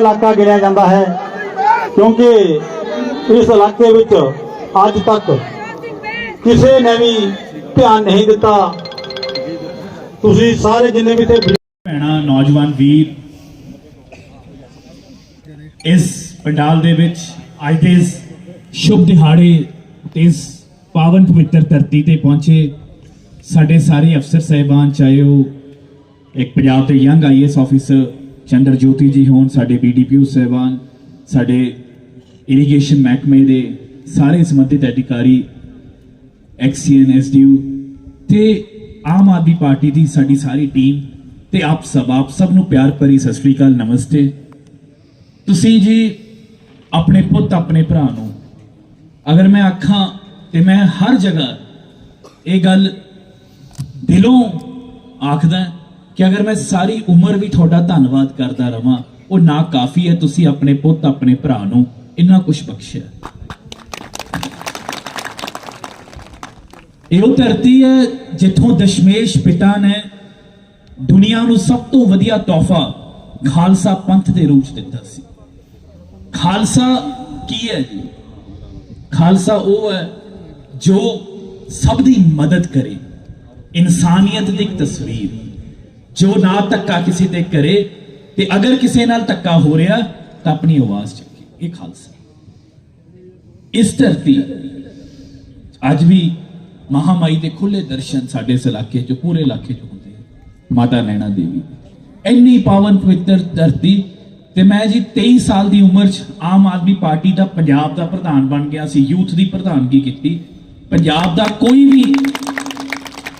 ਇਲਾਕਾ ਗਿਣਿਆ ਜਾਂਦਾ ਹੈ ਕਿਉਂਕਿ ਇਸ ਇਲਾਕੇ ਵਿੱਚ ਅੱਜ ਤੱਕ ਕਿਸੇ ਨੇ ਵੀ ਧਿਆਨ ਨਹੀਂ ਦਿੱਤਾ। ਤੁਸੀਂ ਸਾਰੇ ਜਿੰਨੇ ਵੀ ਇੱਥੇ ਭੈਣਾਂ, ਨੌਜਵਾਨ ਵੀਰ ਇਸ ਪੰਡਾਲ ਦੇ ਵਿੱਚ ਅੱਜ ਦੇ ਇਸ ਸ਼ੁਭ ਦਿਹਾੜੇ ਤੇ ਇਸ ਪਾਵਨ ਪਵਿੱਤਰ ਧਰਤੀ ਤੇ ਪਹੁੰਚੇ ਸਾਡੇ ਸਾਰੇ ਅਫਸਰ ਸਹਿਬਾਨ, ਚਾਹੇ ਉਹ ਇੱਕ ਪੰਜਾਬ ਦੇ young IAS officer Chandar Jyoti ji ਹੋਣ, ਸਾਡੇ ਬੀਡੀਪੀਓ ਸਹਿਬਾਨ, ਸਾਡੇ ਇਰੀਗੇਸ਼ਨ ਮਹਿਕਮੇ ਦੇ ਸਾਰੇ ਸੰਬੰਧਿਤ ਅਧਿਕਾਰੀ ਐਕਸੀਐਨ ਐਸਡੀਯੂ ਤੇ ਆਮ ਆਦਮੀ ਪਾਰਟੀ ਦੀ ਸਾਡੀ ਸਾਰੀ ਟੀਮ ਤੇ ਆਪ ਸਭ ਆਪ ਸਭ ਨੂੰ ਪਿਆਰ ਭਰੀ ਸਤਿ ਸ੍ਰੀ ਅਕਾਲ, ਨਮਸਤੇ। ਤੁਸੀਂ ਜੀ ਆਪਣੇ ਪੁੱਤ, ਆਪਣੇ ਭਰਾ ਨੂੰ ਅਗਰ ਮੈਂ ਆਖਾਂ ਤੇ ਮੈਂ ਹਰ ਜਗ੍ਹਾ ਇਹ ਗੱਲ ਦਿਲੋਂ ਆਖਦਾ ਕਿ ਅਗਰ ਮੈਂ ਸਾਰੀ ਉਮਰ ਵੀ ਤੁਹਾਡਾ ਧੰਨਵਾਦ ਕਰਦਾ ਰਵਾਂ, ਉਹ ਨਾ ਕਾਫੀ ਹੈ, ਤੁਸੀਂ ਆਪਣੇ ਪੁੱਤ, ਆਪਣੇ ਭਰਾ ਨੂੰ ਇੰਨਾ ਕੁਝ ਬਖਸ਼ਿਆ। ਇਹ ਉਹ ਧਰਤੀ ਹੈ ਜਿੱਥੋਂ ਦਸ਼ਮੇਸ਼ ਪਿਤਾ ਨੇ ਦੁਨੀਆ ਨੂੰ ਸਭ ਤੋਂ ਵਧੀਆ ਤੋਹਫਾ ਖਾਲਸਾ ਪੰਥ ਦੇ ਰੂਪ ਚ ਦਿੱਤਾ ਸੀ। ਖਾਲਸਾ ਕੀ ਹੈ ਜੀ? ਖਾਲਸਾ ਉਹ ਹੈ ਜੋ ਸਭ ਦੀ ਮਦਦ ਕਰੇ। ਇਨਸਾਨੀਅਤ ਦੀ ਇੱਕ ਤਸਵੀਰ। ਜੋ ਨਾ ਧੱਕਾ ਕਿਸੇ ਤੇ ਕਰੇ ਤੇ ਅਗਰ ਕਿਸੇ ਨਾਲ ਧੱਕਾ ਹੋ ਰਿਹਾ, ਤਾਂ ਆਪਣੀ ਆਵਾਜ਼ ਚੱਕੇ। ਇਹ ਖਾਲਸਾ। ਇਸ ਧਰਤੀ ਅੱਜ ਵੀ ਮਹਾਮਾਈ ਦੇ ਖੁੱਲੇ ਦਰਸ਼ਨ ਸਾਡੇ ਇਸ ਇਲਾਕੇ 'ਚ, ਪੂਰੇ ਇਲਾਕੇ 'ਚ ਹੁੰਦੇ ਮਾਤਾ ਨੈਣਾ ਦੇਵੀ। ਇੰਨੀ ਪਾਵਨ ਪਵਿੱਤਰ ਧਰਤੀ ਤੇ ਮੈਂ ਜੀ 23 ਸਾਲ ਦੀ ਉਮਰ 'ਚ ਆਮ ਆਦਮੀ ਪਾਰਟੀ ਦਾ ਪੰਜਾਬ ਦਾ ਪ੍ਰਧਾਨ ਬਣ ਗਿਆ ਸੀ, ਯੂਥ ਦੀ ਪ੍ਰਧਾਨਗੀ ਕੀਤੀ। ਪੰਜਾਬ ਦਾ ਕੋਈ ਵੀ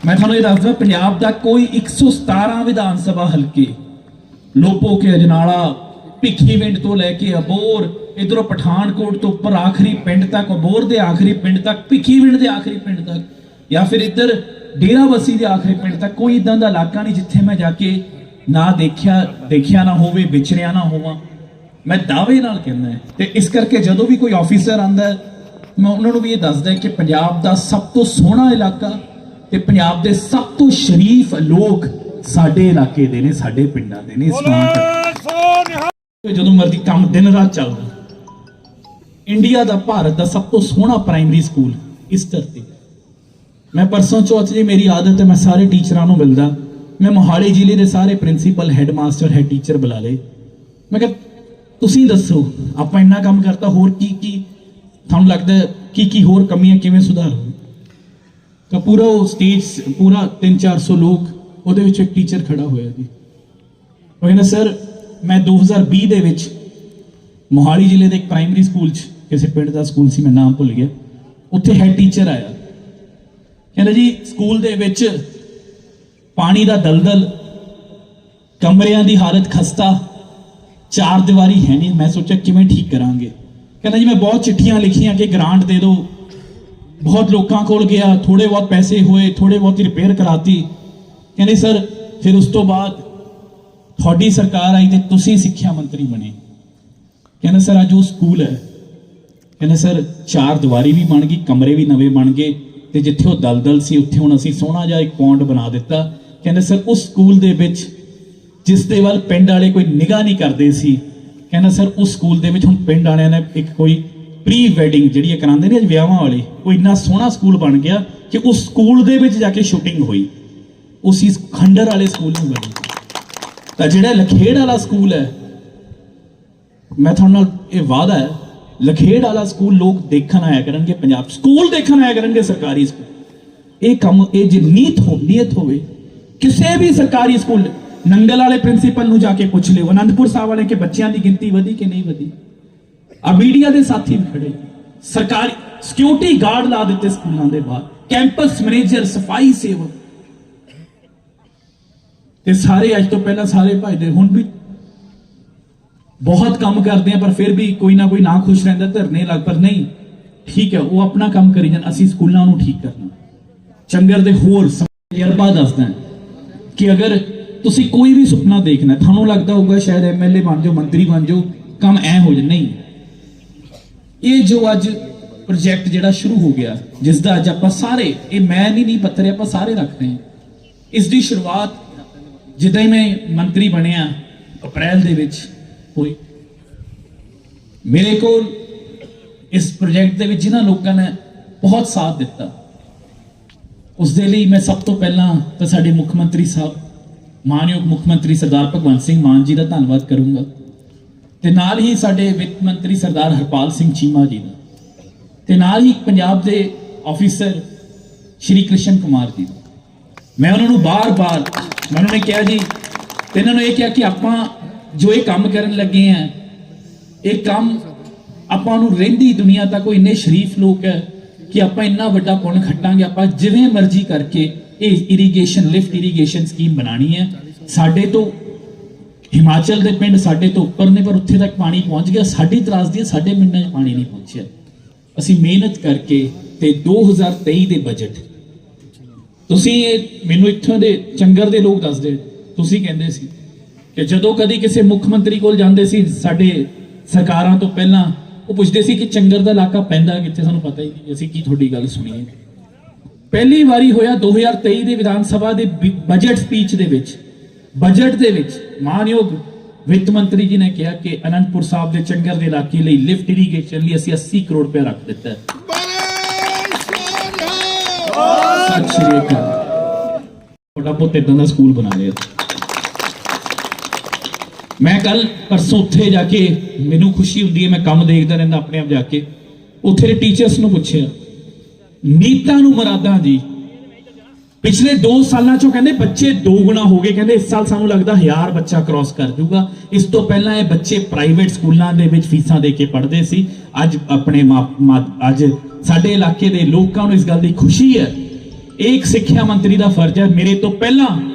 ਮੈਂ ਤੁਹਾਨੂੰ ਇਹ ਦੱਸਦਾ, ਪੰਜਾਬ ਦਾ ਕੋਈ 117 ਵਿਧਾਨ ਸਭਾ ਹਲਕੇ, ਲੋਪੋ ਕੇ ਅਜਨਾਲਾ ਭਿੱਖੀਵਿੰਡ ਤੋਂ ਲੈ ਕੇ ਅਬੋਰ, ਇਧਰੋਂ ਪਠਾਨਕੋਟ ਤੋਂ ਉੱਪਰ ਆਖਰੀ ਪਿੰਡ ਤੱਕ, ਅਬੋਰ ਦੇ ਆਖਰੀ ਪਿੰਡ ਤੱਕ ਭਿੱਖੀਵਿੰਡ ਦੇ ਆਖਰੀ ਪਿੰਡ ਤੱਕ, ਜਾਂ ਫਿਰ ਇੱਧਰ ਡੇਰਾਬੱਸੀ ਦੇ ਆਖਰੀ ਪਿੰਡ ਤੱਕ, ਕੋਈ ਇਦਾਂ ਦਾ ਇਲਾਕਾ ਨਹੀਂ ਜਿੱਥੇ ਮੈਂ ਜਾ ਕੇ ਨਾ ਦੇਖਿਆ ਦੇਖਿਆ ਨਾ ਹੋਵੇ, ਵਿਚਰਿਆ ਨਾ ਹੋਵਾਂ। ਮੈਂ ਦਾਅਵੇ ਨਾਲ ਕਹਿੰਦਾ ਹੈ ਤੇ ਇਸ ਕਰਕੇ ਜਦੋਂ ਵੀ ਕੋਈ ਆਫੀਸਰ ਆਂਦਾ ਮੈਂ ਉਹਨਾਂ ਨੂੰ ਵੀ ਇਹ ਦੱਸਦਾ ਕਿ ਪੰਜਾਬ ਦਾ ਸਭ ਤੋਂ ਸੋਹਣਾ ਇਲਾਕਾ ਤੇ ਪੰਜਾਬ ਦੇ ਸਭ ਤੋਂ ਸ਼ਰੀਫ ਲੋਕ ਸਾਡੇ ਇਲਾਕੇ ਦੇ ਨੇ ਸਾਡੇ ਪਿੰਡਾਂ ਦੇ ਨੇ ਇਸ ਮਾਂ ਜਦੋਂ ਮਰਦੀ ਕੰਮ ਦਿਨ ਰਾਤ ਚੱਲਦਾ। ਇੰਡੀਆ ਦਾ ਭਾਰਤ ਦਾ ਸਭ ਤੋਂ ਸੋਹਣਾ ਪ੍ਰਾਇਮਰੀ ਸਕੂਲ ਇਸ ਧਰਤੀ। ਮੈਂ ਪਰਸੋਂ ਚੌਥ ਜੀ ਮੇਰੀ ਆਦਤ ਹੈ ਮੈਂ ਸਾਰੇ ਟੀਚਰਾਂ ਨੂੰ ਮਿਲਦਾ। ਮੈਂ ਮੋਹਾਲੀ ਜ਼ਿਲ੍ਹੇ ਦੇ ਸਾਰੇ ਪ੍ਰਿੰਸੀਪਲ ਹੈਡਮਾਸਟਰ ਹੈਡ ਟੀਚਰ ਬੁਲਾ ਲਏ। ਮੈਂ ਕਿਹਾ ਤੁਸੀਂ ਦੱਸੋ ਆਪਾਂ ਇੰਨਾ ਕੰਮ ਕਰਤਾ ਹੋਰ ਕੀ ਕੀ? ਤੁਹਾਨੂੰ ਲੱਗਦਾ ਕੀ ਕੀ ਹੋਰ ਕਮੀਆਂ ਕਿਵੇਂ ਸੁਧਾਰ ਤਾਂ ਪੂਰਾ ਉਹ ਸਟੇਜ ਪੂਰਾ 3-400 ਲੋਕ, ਉਹਦੇ ਵਿੱਚ ਇੱਕ ਟੀਚਰ ਖੜਾ ਹੋਇਆ ਜੀ। ਉਹ ਕਹਿੰਦਾ ਸਰ ਮੈਂ 2020 ਦੇ ਵਿੱਚ ਮੋਹਾਲੀ ਜ਼ਿਲ੍ਹੇ ਦੇ ਇੱਕ ਪ੍ਰਾਇਮਰੀ ਸਕੂਲ 'ਚ, ਕਿਸੇ ਪਿੰਡ ਦਾ ਸਕੂਲ ਸੀ, ਮੈਂ ਨਾਮ ਭੁੱਲ ਗਿਆ, ਉੱਥੇ ਹੈਡ ਟੀਚਰ ਆਇਆ। ਕਹਿੰਦਾ ਜੀ ਸਕੂਲ ਦੇ ਵਿੱਚ ਪਾਣੀ ਦਾ ਦਲਦਲ, ਕਮਰਿਆਂ ਦੀ ਹਾਲਤ ਖਸਤਾ, ਚਾਰ ਦੀਵਾਰੀ ਹੈ ਨਹੀਂ। ਮੈਂ ਸੋਚਿਆ, ਕਿਵੇਂ ਠੀਕ ਕਰਾਂਗੇ? ਕਹਿੰਦਾ ਜੀ, ਮੈਂ ਬਹੁਤ ਚਿੱਠੀਆਂ ਲਿਖੀਆਂ ਕਿ ਗ੍ਰਾਂਟ ਦੇ ਦਿਓ। ਬਹੁਤ ਲੋਕਾਂ ਕੋਲ ਗਿਆ ਥੋੜੇ ਬਹੁਤ ਪੈਸੇ ਹੋਏ ਥੋੜੇ ਬਹੁਤ ਰਿਪੇਅਰ ਕਰਾਤੀ ਕਹਿੰਦੇ ਸਰ ਫਿਰ ਉਸ ਤੋਂ ਬਾਅਦ ਤੁਹਾਡੀ ਸਰਕਾਰ ਆਈ ਤੇ ਤੁਸੀਂ ਸਿੱਖਿਆ ਮੰਤਰੀ ਬਣੇ ਕਹਿੰਦੇ ਸਰ ਅੱਜ ਉਹ ਸਕੂਲ ਹੈ ਕਹਿੰਦੇ ਸਰ ਚਾਰ ਦੀਵਾਰੀ ਵੀ ਬਣ ਗਈ ਕਮਰੇ ਵੀ ਨਵੇਂ ਬਣ ਗਏ ਤੇ ਜਿੱਥੇ ਉਹ ਦਲਦਲ ਸੀ ਉੱਥੇ ਹੁਣ ਅਸੀਂ ਸੋਹਣਾ ਜਿਹਾ ਇੱਕ ਪੌਂਡ ਬਣਾ ਦਿੱਤਾ ਕਹਿੰਦੇ ਸਰ ਉਸ ਸਕੂਲ ਦੇ ਵਿੱਚ ਜਿਸ ਦੇ ਵੱਲ ਪਿੰਡ ਵਾਲੇ ਕੋਈ ਨਿਗਾਹ ਨਹੀਂ ਕਰਦੇ ਸੀ ਕਹਿੰਦਾ ਸਰ ਉਸ ਸਕੂਲ ਦੇ ਵਿੱਚ ਹੁਣ ਪਿੰਡ ਵਾਲਿਆਂ ਨੇ ਇੱਕ ਕੋਈ ਪ੍ਰੀ ਵੈਡਿੰਗ ਜਿਹੜੀ ਇਹ ਕਰਾਉਂਦੇ ਨੇ ਅੱਜ ਵਿਆਹਾਂ ਵਾਲੇ, ਉਹ ਇੰਨਾ ਸੋਹਣਾ ਸਕੂਲ ਬਣ ਗਿਆ ਕਿ ਉਸ ਸਕੂਲ ਦੇ ਵਿੱਚ ਜਾ ਕੇ ਸ਼ੂਟਿੰਗ ਹੋਈ। ਉਸੀ ਖੰਡਰ ਵਾਲੇ ਸਕੂਲ ਨੂੰ ਬਣੀ ਤਾਂ ਜਿਹੜਾ ਲਖੇੜ ਵਾਲਾ ਸਕੂਲ ਹੈ, ਮੈਂ ਤੁਹਾਨੂੰ ਨਾਲ ਇਹ ਵਾਅਦਾ ਹੈ, ਲਖੇੜ ਵਾਲਾ ਸਕੂਲ ਲੋਕ ਦੇਖਣ ਆਇਆ ਕਰਨਗੇ ਪੰਜਾਬ। ਸਕੂਲ ਦੇਖਣ ਆਇਆ ਕਰਨਗੇ ਸਰਕਾਰੀ ਸਕੂਲ। ਇਹ ਕੰਮ, ਇਹ ਜੇ ਨੀਤ ਹੋ, ਨੀਅਤ ਹੋਵੇ, ਕਿਸੇ ਵੀ ਸਰਕਾਰੀ ਸਕੂਲ, ਨੰਗਲ ਵਾਲੇ ਪ੍ਰਿੰਸੀਪਲ ਨੂੰ ਜਾ ਕੇ ਪੁੱਛ ਲਿਓ, ਅਨੰਦਪੁਰ ਸਾਹਿਬ ਵਾਲੇ ਕਿ ਬੱਚਿਆਂ ਦੀ ਗਿਣਤੀ ਵਧੀ ਕਿ ਨਹੀਂ ਵਧੀ? ਆ ਮੀਡੀਆ ਦੇ ਸਾਥੀ ਵੀ ਖੜੇ। ਸਰਕਾਰੀ ਸਿਕਿਉਰਿਟੀ ਗਾਰਡ ਲਾ ਦਿੱਤੇ ਸਕੂਲਾਂ ਦੇ ਬਾਹਰ। ਕੈਂਪਸ ਮੈਨੇਜਰ ਸਫ਼ਾਈ ਸੇਵਕ। ਤੇ ਸਾਰੇ ਅੱਜ ਤੋਂ ਪਹਿਲਾਂ ਸਾਰੇ ਭਜਦੇ ਹੁਣ ਵੀ ਬਹੁਤ ਕੰਮ ਕਰਦੇ ਆ, ਪਰ ਫਿਰ ਵੀ ਕੋਈ ਨਾ ਕੋਈ ਨਾ ਖੁਸ਼ ਰਹਿੰਦਾ, ਧਰਨੇ ਲੱਗ, ਪਰ ਨਹੀਂ, ਠੀਕ ਹੈ, ਉਹ ਆਪਣਾ ਕੰਮ ਕਰੀ ਜਾਣ, ਅਸੀਂ ਸਕੂਲਾਂ ਨੂੰ ਠੀਕ ਕਰਨਾ। ਚੰਗਰ ਦੇ ਹੋਰ ਤਜਰਬਾ ਦੱਸਦਾ ਕਿ ਅਗਰ ਤੁਸੀਂ ਕੋਈ ਵੀ ਸੁਪਨਾ ਦੇਖਣਾ, ਤੁਹਾਨੂੰ ਲੱਗਦਾ ਹੋਊਗਾ ਸ਼ਾਇਦ ਐਮਐਲਏ ਬਣ ਜਾਓ, ਮੰਤਰੀ ਬਣ ਜਾਓ, ਕੰਮ ਐ ਹੋ ਜਾ ਨਹੀਂ। ਇਹ ਜੋ ਅੱਜ ਪ੍ਰੋਜੈਕਟ ਜਿਹੜਾ ਸ਼ੁਰੂ ਹੋ ਗਿਆ, ਜਿਸ ਦਾ ਅੱਜ ਆਪਾਂ ਸਾਰੇ, ਇਹ ਮੈਂ ਨਹੀਂ ਨਹੀਂ ਪੱਤਰੇ ਆਪਾਂ ਸਾਰੇ ਰੱਖਦੇ ਹਾਂ। ਇਸ ਦੀ ਸ਼ੁਰੂਆਤ ਜਿੱਦਾਂ ਹੀ ਮੈਂ ਮੰਤਰੀ ਬਣਿਆ, ਅਪ੍ਰੈਲ ਦੇ ਵਿੱਚ ਹੋਈ। ਮੇਰੇ ਕੋਲ ਇਸ ਪ੍ਰੋਜੈਕਟ ਦੇ ਵਿੱਚ ਜਿਨ੍ਹਾਂ ਲੋਕਾਂ ਨੇ ਬਹੁਤ ਸਾਥ ਦਿੱਤਾ, ਉਸ ਦੇ ਲਈ ਮੈਂ ਸਭ ਤੋਂ ਪਹਿਲਾਂ ਤਾਂ ਸਾਡੇ ਮੁੱਖ ਮੰਤਰੀ ਸਾਹਿਬ, ਮਾਨਯੋਗ ਮੁੱਖ ਮੰਤਰੀ ਸਰਦਾਰ ਭਗਵੰਤ ਸਿੰਘ ਮਾਨ ਜੀ ਦਾ ਧੰਨਵਾਦ ਕਰੂੰਗਾ। ਤੇ ਨਾਲ ਹੀ ਸਾਡੇ ਵਿੱਤ ਮੰਤਰੀ ਸਰਦਾਰ ਹਰਪਾਲ ਸਿੰਘ ਚੀਮਾ ਜੀ ਦਾ। ਤੇ ਨਾਲ ਹੀ ਪੰਜਾਬ ਦੇ ਆਫੀਸਰ ਸ਼੍ਰੀ ਕ੍ਰਿਸ਼ਨ ਕੁਮਾਰ ਜੀ ਦਾ। ਮੈਂ ਉਹਨਾਂ ਨੂੰ ਬਾਰ-ਬਾਰ, ਮੈਂ ਉਹਨਾਂ ਨੇ ਕਿਹਾ ਜੀ, ਤੇ ਇਹਨਾਂ ਨੂੰ ਇਹ ਕਿਹਾ ਕਿ ਆਪਾਂ ਜੋ ਇਹ ਕੰਮ ਕਰਨ ਲੱਗੇ ਆ, ਇਹ ਕੰਮ ਆਪਾਂ ਨੂੰ ਰਹਿੰਦੀ ਦੁਨੀਆ ਤੱਕ ਕੋਈ ਇੰਨੇ ਸ਼ਰੀਫ ਲੋਕ ਹੈ ਕਿ ਆਪਾਂ ਇੰਨਾ ਵੱਡਾ ਪੁੰਨ ਖੱਟਾਂਗੇ, ਆਪਾਂ ਜਿਵੇਂ ਮਰਜ਼ੀ ਕਰਕੇ ਇਹ ਇਰੀਗੇਸ਼ਨ ਲਿਫਟ ਇਰੀਗੇਸ਼ਨ ਸਕੀਮ ਬਣਾਣੀ ਹੈ ਸਾਡੇ ਤੋਂ ਹਿਮਾਚਲ ਦੇ ਪਿੰਡ ਸਾਡੇ ਤੋਂ ਉੱਪਰ ਨੇ, ਪਰ ਉੱਥੇ ਤੱਕ ਪਾਣੀ ਪਹੁੰਚ ਗਿਆ। ਸਾਡੀ ਤਰਾਸਦੀ ਹੈ ਸਾਡੇ ਪਿੰਡਾਂ 'ਚ ਪਾਣੀ ਨਹੀਂ ਪਹੁੰਚਿਆ। ਅਸੀਂ ਮਿਹਨਤ ਕਰਕੇ ਤੇ 2023 ਦੇ ਬਜਟ ਤੁਸੀਂ ਮੈਨੂੰ ਇੱਥੋਂ ਦੇ ਚੰਗਰ ਦੇ ਲੋਕ ਦੱਸਦੇ ਤੁਸੀਂ ਕਹਿੰਦੇ ਸੀ ਕਿ ਜਦੋਂ ਕਦੀ ਕਿਸੇ ਮੁੱਖ ਮੰਤਰੀ ਕੋਲ ਜਾਂਦੇ ਸੀ, ਸਾਡੇ ਸਰਕਾਰਾਂ ਤੋਂ ਪਹਿਲਾਂ, ਉਹ ਪੁੱਛਦੇ ਸੀ ਕਿ ਚੰਗਰ ਦਾ ਇਲਾਕਾ ਪੈਂਦਾ ਕਿੱਥੇ? ਸਾਨੂੰ ਪਤਾ ਹੀ ਨਹੀਂ ਅਸੀਂ ਕੀ ਤੁਹਾਡੀ ਗੱਲ ਸੁਣੀਏ। ਪਹਿਲੀ ਵਾਰੀ ਹੋਇਆ 2023 ਦੇ ਵਿਧਾਨ ਸਭਾ ਦੇ ਬ- ਬਜਟ ਸਪੀਚ ਦੇ ਵਿੱਚ। ਬਜਟ ਦੇ ਵਿੱਚ। ਮਾਨਯੋਗ ਵਿੱਤ ਮੰਤਰੀ ਜੀ ਨੇ ਕਿਹਾ ਕਿ ਅਨੰਦਪੁਰ ਸਾਹਿਬ ਦੇ ਚੰਗਰ ਦੇ ਇਲਾਕੇ ਲਈ ਲਿਫਟ ਇਰੀਗੇਸ਼ਨ ਲਈ ਅਸੀਂ 80 ਕਰੋੜ ਰੁਪਏ ਰੱਖ ਦਿੱਤਾ ਸਤਿ ਸ਼੍ਰੀ ਅਕਾਲ। ਤੁਹਾਡਾ ਪੁੱਤ ਇਦਾਂ ਦਾ ਸਕੂਲ ਬਣਾ ਲਿਆ। ਮੈਂ ਕੱਲ ਪਰਸੋਂ ਉੱਥੇ ਜਾ ਕੇ ਮੈਨੂੰ ਖੁਸ਼ੀ ਹੁੰਦੀ ਹੈ, ਮੈਂ ਕੰਮ ਦੇਖਦਾ ਰਹਿੰਦਾ ਆਪਣੇ ਆਪ ਜਾ ਕੇ। ਉੱਥੇ ਦੇ ਟੀਚਰਸ ਨੂੰ ਪੁੱਛਿਆ, ਨੀਤਾ ਨੂੰ ਮਰਾਦਾਂ ਜੀ ਪਿਛਲੇ 2 ਸਾਲਾਂ ਚੋਂ ਕਹਿੰਦੇ ਬੱਚੇ ਦੋ ਗੁਣਾ ਹੋ ਗਏ। ਕਹਿੰਦੇ ਇਸ ਸਾਲ ਸਾਨੂੰ ਲੱਗਦਾ 1000 ਬੱਚਾ ਕ੍ਰਾਸ ਕਰ ਜਾਊਗਾ ਇਸ ਤੋਂ ਪਹਿਲਾਂ ਇਹ ਬੱਚੇ ਪ੍ਰਾਈਵੇਟ ਸਕੂਲਾਂ ਦੇ ਵਿੱਚ ਫੀਸਾਂ ਦੇ ਕੇ ਪੜ੍ਹਦੇ ਸੀ। ਅੱਜ ਆਪਣੇ ਮਾ- ਮਾ- ਅੱਜ ਸਾਡੇ ਇਲਾਕੇ ਦੇ ਲੋਕਾਂ ਨੂੰ ਇਸ ਗੱਲ ਦੀ ਖੁਸ਼ੀ ਹੈ। ਇਹ ਇੱਕ ਸਿੱਖਿਆ ਮੰਤਰੀ ਦਾ ਫਰਜ਼ ਹੈ, ਮੇਰੇ ਤੋਂ ਪਹਿਲਾਂ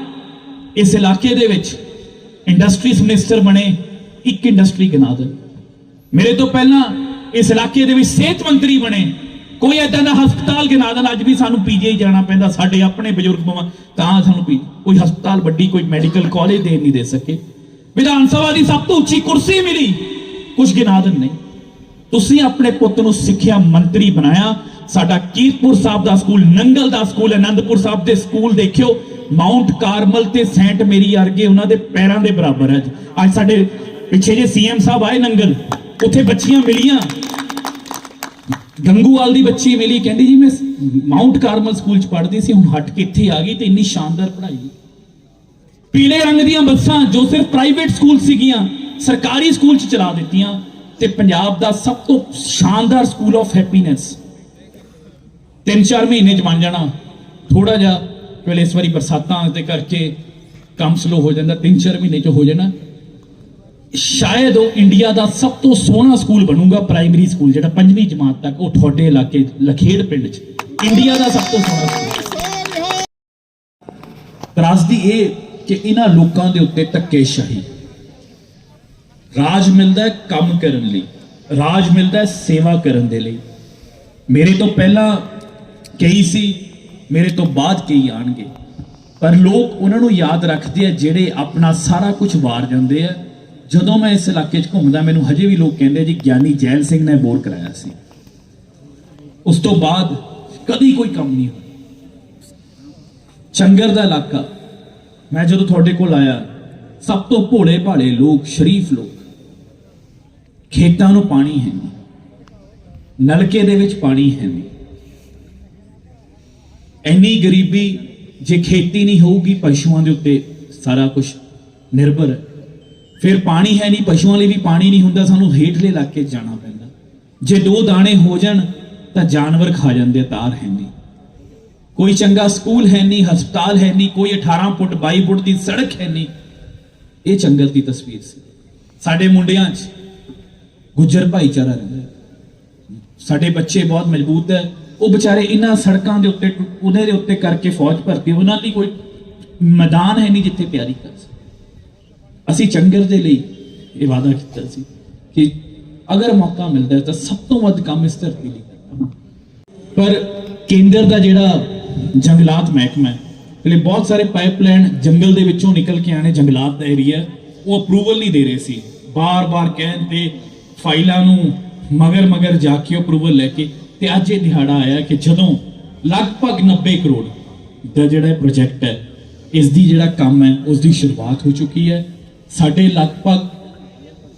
ਇਸ ਇਲਾਕੇ ਦੇ ਵਿੱਚ ਇੰਡਸਟਰੀਜ਼ ਮਿਨਿਸਟਰ ਬਣੇ, ਇੱਕ ਇੰਡਸਟਰੀ ਗਿਣਾ ਦੇ ਮੇਰੇ ਤੋਂ ਪਹਿਲਾਂ ਇਸ ਇਲਾਕੇ ਦੇ ਵਿੱਚ ਸਿਹਤ ਮੰਤਰੀ ਬਣੇ ਕੋਈ ਐਦਾਂ ਦਾ ਹਸਪਤਾਲ ਗਿਣਾ ਦੇਣ, ਅੱਜ ਵੀ ਸਾਨੂੰ ਪੀਜੀਆਈ ਜਾਣਾ ਪੈਂਦਾ, ਸਾਡੇ ਆਪਣੇ ਬਜ਼ੁਰਗ ਤਾਂ ਸਾਨੂੰ ਵੀ ਕੋਈ ਹਸਪਤਾਲ ਵੱਡੀ, ਕੋਈ ਮੈਡੀਕਲ ਕਾਲਜ ਦੇ ਨਹੀਂ ਦੇ ਸਕੇ। ਵਿਧਾਨ ਸਭਾ ਦੀ ਸਭ ਤੋਂ ਉੱਚੀ ਕੁਰਸੀ ਮਿਲੀ ਕੁਝ ਗਿਣਾ ਦੇਣ ਨਹੀਂ। ਤੁਸੀਂ ਆਪਣੇ ਪੁੱਤ ਨੂੰ ਸਿੱਖਿਆ ਮੰਤਰੀ ਬਣਾਇਆ, ਸਾਡਾ ਕੀਰਤਪੁਰ ਸਾਹਿਬ ਦਾ ਸਕੂਲ, ਨੰਗਲ ਦਾ ਸਕੂਲ ਆਨੰਦਪੁਰ ਸਾਹਿਬ ਦੇ ਸਕੂਲ ਦੇਖਿਓ ਮਾਉਂਟ ਕਾਰਮਲ ਤੇ ਸੈਂਟ ਮੇਰੀ ਵਰਗੇ ਉਹਨਾਂ ਦੇ ਪੈਰਾਂ ਦੇ ਬਰਾਬਰ ਅੱਜ ਅੱਜ ਸਾਡੇ ਪਿੱਛੇ ਜੇ ਸੀਐਮ ਸਾਹਿਬ ਆਏ ਨੰਗਲ, ਉੱਥੇ ਬੱਚੀਆਂ ਮਿਲੀਆਂ। ਗੰਗੂਵਾਲ ਦੀ ਬੱਚੀ ਮਿਲੀ, ਕਹਿੰਦੀ ਜੀ ਮੈਂ ਮਾਉਂਟ ਕਾਰਮਲ ਸਕੂਲ ਚ ਪੜ੍ਹਦੀ ਸੀ, ਹੁਣ ਹਟ ਕੇ ਇੱਥੇ ਆ ਗਈ ਤੇ ਇੰਨੀ ਸ਼ਾਨਦਾਰ ਪੜ੍ਹਾਈ ਪੀਲੇ ਰੰਗ ਦੀਆਂ ਬੱਸਾਂ ਜੋ ਸਿਰਫ ਪ੍ਰਾਈਵੇਟ ਸਕੂਲ ਸੀਗੀਆਂ, ਸਰਕਾਰੀ ਸਕੂਲ ਚ ਚਲਾ ਦਿੱਤੀਆਂ ਤੇ ਪੰਜਾਬ ਦਾ ਸਭ ਤੋਂ ਸ਼ਾਨਦਾਰ ਸਕੂਲ ਆਫ ਹੈਪੀਨੈਸ। ਤਿੰਨ ਚਾਰ ਮਹੀਨੇ ਚ ਬਣ ਜਾਣਾ। ਥੋੜਾ ਜਿਹਾ ਵੇਲੇ ਇਸ ਵਾਰੀ ਬਰਸਾਤਾਂ ਦੇ ਕਰਕੇ ਕੰਮ ਸਲੋ ਹੋ ਜਾਂਦਾ ਤਿੰਨ ਚਾਰ ਮਹੀਨੇ ਚ ਹੋ ਜਾਣਾ। ਸ਼ਾਇਦ ਉਹ ਇੰਡੀਆ ਦਾ ਸਭ ਤੋਂ ਸੋਹਣਾ ਸਕੂਲ ਬਣੂਗਾ ਪ੍ਰਾਇਮਰੀ ਸਕੂਲ ਜਿਹੜਾ ਪੰਜਵੀਂ ਜਮਾਤ ਤੱਕ ਉਹ ਤੁਹਾਡੇ ਇਲਾਕੇ ਲਖੇੜ ਪਿੰਡ 'ਚ ਇੰਡੀਆ ਦਾ ਸਭ ਤੋਂ ਸੋਹਣਾ ਸਕੂਲ ਤਰਾਸਦੀ ਇਹ ਕਿ ਇਹਨਾਂ ਲੋਕਾਂ ਦੇ ਉੱਤੇ ਧੱਕੇਸ਼ਾਹੀ ਰਾਜ ਮਿਲਦਾ ਕੰਮ ਕਰਨ ਲਈ ਰਾਜ ਮਿਲਦਾ ਸੇਵਾ ਕਰਨ ਦੇ ਲਈ ਮੇਰੇ ਤੋਂ ਪਹਿਲਾਂ ਕਈ ਸੀ ਮੇਰੇ ਤੋਂ ਬਾਅਦ ਕਈ ਆਣਗੇ ਪਰ ਲੋਕ ਉਹਨਾਂ ਨੂੰ ਯਾਦ ਰੱਖਦੇ ਆ ਜਿਹੜੇ ਆਪਣਾ ਸਾਰਾ ਕੁਝ ਵਾਰ ਜਾਂਦੇ ਆ ਜਦੋਂ ਮੈਂ ਇਸ ਇਲਾਕੇ 'ਚ ਘੁੰਮਦਾ, ਮੈਨੂੰ ਹਜੇ ਵੀ ਲੋਕ ਕਹਿੰਦੇ ਜੀ, ਗਿਆਨੀ ਜੈਲ ਸਿੰਘ ਨੇ ਬੋਰ ਕਰਾਇਆ ਸੀ। ਉਸ ਤੋਂ ਬਾਅਦ ਕਦੀ ਕੋਈ ਕੰਮ ਨਹੀਂ ਹੋਇਆ। ਚੰਗਰ ਦਾ ਇਲਾਕਾ। ਮੈਂ ਜਦੋਂ ਤੁਹਾਡੇ ਕੋਲ ਆਇਆ, ਸਭ ਤੋਂ ਭੋਲੇ ਭਾਲੇ ਲੋਕ, ਸ਼ਰੀਫ ਲੋਕ, ਖੇਤਾਂ ਨੂੰ ਪਾਣੀ ਹੈ ਨਹੀਂ, ਨਲਕੇ ਦੇ ਵਿੱਚ ਪਾਣੀ ਹੈ ਨਹੀਂ। ਇੰਨੀ ਗਰੀਬੀ, ਜੇ ਖੇਤੀ ਨਹੀਂ ਹੋਊਗੀ, ਪਸ਼ੂਆਂ ਦੇ ਉੱਤੇ ਸਾਰਾ ਕੁਝ ਨਿਰਭਰ ਹੈ। ਫਿਰ ਪਾਣੀ ਹੈ ਨਹੀਂ, ਪਸ਼ੂਆਂ ਲਈ ਵੀ ਪਾਣੀ ਨਹੀਂ ਹੁੰਦਾ, ਸਾਨੂੰ ਹੇਠਲੇ ਇਲਾਕੇ 'ਚ ਜਾਣਾ ਪੈਂਦਾ। ਜੇ ਦੋ ਦਾਣੇ ਹੋ ਜਾਣ, ਤਾਂ ਜਾਨਵਰ ਖਾ ਜਾਂਦੇ ਤਾਰ ਹੈ ਨਹੀਂ। ਕੋਈ ਚੰਗਾ ਸਕੂਲ ਹੈ ਨਹੀਂ, ਹਸਪਤਾਲ ਹੈ ਨਹੀਂ, ਕੋਈ 18 ਫੁੱਟ 22 ਫੁੱਟ ਦੀ ਸੜਕ ਹੈ ਨਹੀਂ। ਇਹ ਚੰਗਲ ਦੀ ਤਸਵੀਰ ਸੀ। ਸਾਡੇ ਮੁੰਡਿਆਂ 'ਚ ਗੁੱਜਰ ਭਾਈਚਾਰਾ ਰਹਿੰਦਾ ਸਾਡੇ ਬੱਚੇ ਬਹੁਤ ਮਜ਼ਬੂਤ ਹੈ। ਉਹ ਵਿਚਾਰੇ ਇਹਨਾਂ ਸੜਕਾਂ ਦੇ ਉੱਤੇ, ਉਹਦੇ ਦੇ ਉੱਤੇ ਕਰਕੇ ਫੌਜ ਭਰਤੀ ਉਹਨਾਂ ਦੀ ਕੋਈ ਮੈਦਾਨ ਹੈ ਨਹੀਂ ਜਿੱਥੇ ਤਿਆਰੀ ਕਰ ਸਕੇ ਅਸੀਂ ਚੰਗਰ ਦੇ ਲਈ ਇਹ ਵਾਅਦਾ ਕੀਤਾ ਸੀ ਕਿ ਅਗਰ ਮੌਕਾ ਮਿਲਦਾ ਤਾਂ ਸਭ ਤੋਂ ਵੱਧ ਕੰਮ ਇਸ ਧਰਤੀ ਲਈ ਕਰਨਾ। ਪਰ ਕੇਂਦਰ ਦਾ ਜਿਹੜਾ ਜੰਗਲਾਤ ਮਹਿਕਮਾ ਹੈ ਜਿਹੜੇ ਬਹੁਤ ਸਾਰੇ ਪਾਈਪਲਾਈਨ ਜੰਗਲ ਦੇ ਵਿੱਚੋਂ ਨਿਕਲ ਕੇ ਆਣੇ ਜੰਗਲਾਤ ਦਾ ਏਰੀਆ ਉਹ ਅਪਰੂਵਲ ਨਹੀਂ ਦੇ ਰਹੇ ਸੀ। ਬਾਰ-ਬਾਰ ਕਹਿਣ ਤੇ ਫਾਈਲਾਂ ਨੂੰ ਮਗਰ ਮਗਰ ਜਾ ਕੇ ਅਪਰੂਵਲ ਲੈ ਕੇ ਤੇ ਅੱਜ ਇਹ ਦਿਹਾੜਾ ਆਇਆ ਕਿ ਜਦੋਂ ਲਗਭਗ 90 ਕਰੋੜ ਦਾ ਜਿਹੜਾ ਪ੍ਰੋਜੈਕਟ ਹੈ, ਇਸ ਦੀ ਜਿਹੜਾ ਕੰਮ ਹੈ, ਉਸ ਦੀ ਸ਼ੁਰੂਆਤ ਹੋ ਚੁੱਕੀ ਹੈ। ਸਾਡੇ ਲਗਭਗ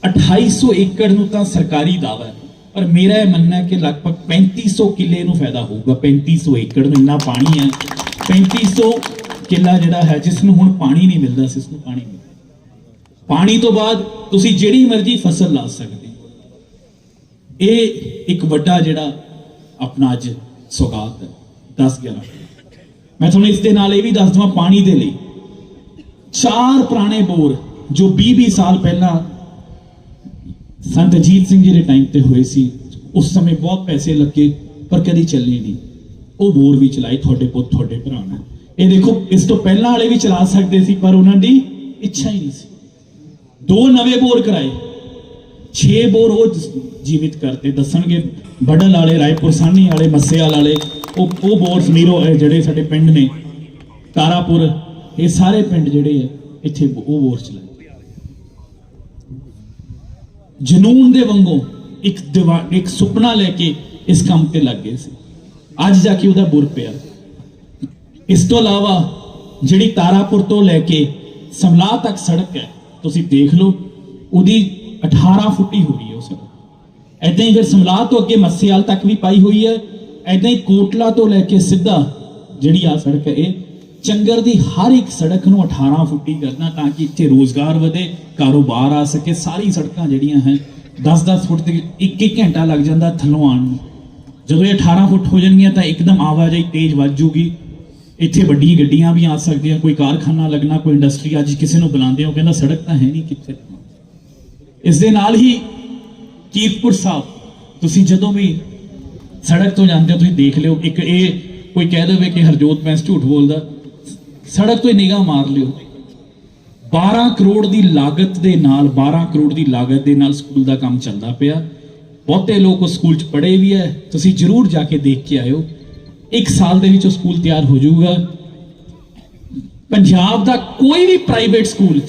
2800 ਏਕੜ ਨੂੰ ਤਾਂ ਸਰਕਾਰੀ ਦਾਅਵਾ ਹੈ, ਪਰ ਮੇਰਾ ਇਹ ਮੰਨਣਾ ਹੈ ਕਿ ਲਗਭਗ 3500 ਕਿੱਲੇ ਨੂੰ ਫਾਇਦਾ ਹੋਊਗਾ। 3500 ਏਕੜ ਨੂੰ ਇੰਨਾ ਪਾਣੀ ਹੈ 3500 ਕਿੱਲਾ ਜਿਹੜਾ ਹੈ ਜਿਸ ਨੂੰ ਹੁਣ ਪਾਣੀ ਨਹੀਂ ਮਿਲਦਾ ਸੀ ਇਸ ਨੂੰ ਪਾਣੀ ਮਿਲਦਾ ਪਾਣੀ ਤੋਂ ਬਾਅਦ ਤੁਸੀਂ ਜਿਹੜੀ ਮਰਜ਼ੀ ਫਸਲ ਲਾ ਸਕਦੇ ਇਹ ਇੱਕ ਵੱਡਾ ਜਿਹੜਾ ਆਪਣਾ ਅੱਜ ਸੌਗਾਤ ਹੈ 10 11 ਮੈਂ ਤੁਹਾਨੂੰ ਇਸ ਦੇ ਨਾਲ ਇਹ ਵੀ ਦੱਸ ਦਵਾਂ, ਪਾਣੀ ਦੇ ਲਈ ਚਾਰ ਪੁਰਾਣੇ ਬੋਰ ਜੋ 20 20 ਸਾਲ ਪਹਿਲਾਂ ਸੰਤ ਅਜੀਤ ਸਿੰਘ ਜੀ ਦੇ ਟਾਈਮ ਤੇ ਹੋਏ ਸੀ, ਉਸ ਸਮੇਂ ਬਹੁਤ ਪੈਸੇ ਲੱਗੇ, ਪਰ ਕਦੀ ਚੱਲੇ ਨਹੀਂ। ਉਹ ਬੋਰ ਵੀ ਚਲਾਏ ਤੁਹਾਡੇ ਪੁੱਤ, ਤੁਹਾਡੇ ਭਰਾ ਨੇ। ਇਹ ਦੇਖੋ, ਇਸ ਤੋਂ ਪਹਿਲਾਂ ਵਾਲੇ ਵੀ ਚਲਾ ਸਕਦੇ ਸੀ, ਪਰ ਉਹਨਾਂ ਦੀ ਇੱਛਾ ਹੀ ਨਹੀਂ ਸੀ। ਦੋ ਨਵੇਂ ਬੋਰ ਕਰਾਏ। 6 ਬੋਰ ਉਹ ਜੀਵਿਤ ਕਰਤੇ, ਦੱਸਣਗੇ ਬੜਨ ਵਾਲੇ, ਰਾਏਪੁਰ ਸਾਹਨੀ ਵਾਲੇ ਮੱਸਿਆਲ ਵਾਲੇ, ਉਹ ਉਹ ਬੋਰ ਸਮੀਰੋ, ਇਹ ਜਿਹੜੇ ਸਾਡੇ ਪਿੰਡ ਨੇ, ਤਾਰਾਪੁਰ, ਇਹ ਸਾਰੇ ਪਿੰਡ ਜਿਹੜੇ ਆ, ਇੱਥੇ ਉਹ ਬੋਰ ਚਲਾਏ। ਜਨੂਨ ਦੇ ਵਾਂਗੂ ਇੱਕ ਦੀਵਾ, ਇੱਕ ਸੁਪਨਾ ਲੈ ਕੇ ਇਸ ਕੰਮ ਤੇ ਲੱਗ ਗਏ ਸੀ। ਅੱਜ ਜਾ ਕੇ ਉਹਦਾ ਬੁਰ ਪਿਆ। ਇਸ ਤੋਂ ਇਲਾਵਾ ਜਿਹੜੀ ਤਾਰਾਪੁਰ ਤੋਂ ਲੈ ਕੇ ਸਮਲਾ ਤੱਕ ਸੜਕ ਹੈ, ਤੁਸੀਂ ਦੇਖ ਲਓ, ਉਹਦੀ 18 ਫੁੱਟੀ ਹੋ ਰਹੀ ਹੈ ਉਹ ਸੜਕ। ਐਦਾਂ ਹੀ ਫਿਰ ਸਮਲਾ ਤੋਂ ਅੱਗੇ ਮੱਸੇਵਾਲ ਤੱਕ ਵੀ ਪਾਈ ਹੋਈ ਹੈ ਐਦਾਂ ਹੀ ਕੋਟਲਾ ਤੋਂ ਲੈ ਕੇ ਸਿੱਧਾ ਜਿਹੜੀ ਆ ਸੜਕ ਹੈ, ਇਹ ਚੰਗਰ ਦੀ ਹਰ ਇੱਕ ਸੜਕ ਨੂੰ 18 ਫੁੱਟੀ ਕਰਨਾ ਤਾਂ ਕਿ ਇੱਥੇ ਰੋਜ਼ਗਾਰ ਵਧੇ, ਕਾਰੋਬਾਰ ਆ ਸਕੇ, ਸਾਰੀ ਸੜਕਾਂ ਜਿਹੜੀਆਂ ਹੈ 10-10 ਫੁੱਟ ਤੇ ਇੱਕ ਇੱਕ ਘੰਟਾ ਲੱਗ ਜਾਂਦਾ ਥੱਲੋਂ ਆਉਣ ਨੂੰ। ਜਦੋਂ ਇਹ 18 ਫੁੱਟ ਹੋ ਜਾਣਗੀਆਂ ਤਾਂ ਇੱਕਦਮ ਆਵਾਜਾਈ ਤੇਜ਼ ਵੱਧ ਜੂਗੀ ਇੱਥੇ ਵੱਡੀਆਂ ਗੱਡੀਆਂ ਵੀ ਆ ਸਕਦੀਆਂ, ਕੋਈ ਕਾਰਖਾਨਾ ਲੱਗਣਾ, ਕੋਈ ਇੰਡਸਟਰੀ, ਅੱਜ ਕਿਸੇ ਨੂੰ ਬੁਲਾਉਂਦੇ ਹੋ, ਕਹਿੰਦਾ ਸੜਕ ਤਾਂ ਹੈ ਨਹੀਂ ਕਿੱਥੇ। ਇਸ ਦੇ ਨਾਲ ਹੀ ਕੀਰਤਪੁਰ ਸਾਹਿਬ, ਤੁਸੀਂ ਜਦੋਂ ਵੀ ਸੜਕ ਤੋਂ ਜਾਂਦੇ ਹੋ, ਤੁਸੀਂ ਦੇਖ ਲਿਓ, ਇੱਕ ਇਹ ਕੋਈ ਕਹਿ ਦੇਵੇ ਕਿ ਹਰਜੋਤ ਮੈਂ ਝੂਠ ਬੋਲਦਾ ਸੜਕ ਤੋਂ ਨਿਗਾਹ ਮਾਰ ਲਿਓ। 12 ਕਰੋੜ ਦੀ ਲਾਗਤ ਦੇ ਨਾਲ 12 ਕਰੋੜ ਦੀ ਲਾਗਤ ਦੇ ਨਾਲ ਸਕੂਲ ਦਾ ਕੰਮ ਚੱਲਦਾ ਪਿਆ। ਬਹੁਤੇ ਲੋਕ ਉਸ ਸਕੂਲ 'ਚ ਪੜ੍ਹੇ ਵੀ ਹੈ ਤੁਸੀਂ ਜਰੂਰ ਜਾ ਕੇ ਦੇਖ ਕੇ ਆਇਓ। ਇੱਕ ਸਾਲ ਦੇ ਵਿੱਚ ਉਹ ਸਕੂਲ ਤਿਆਰ ਹੋ ਜਾਊਗਾ। ਪੰਜਾਬ ਦਾ ਕੋਈ ਵੀ ਪ੍ਰਾਈਵੇਟ ਸਕੂਲ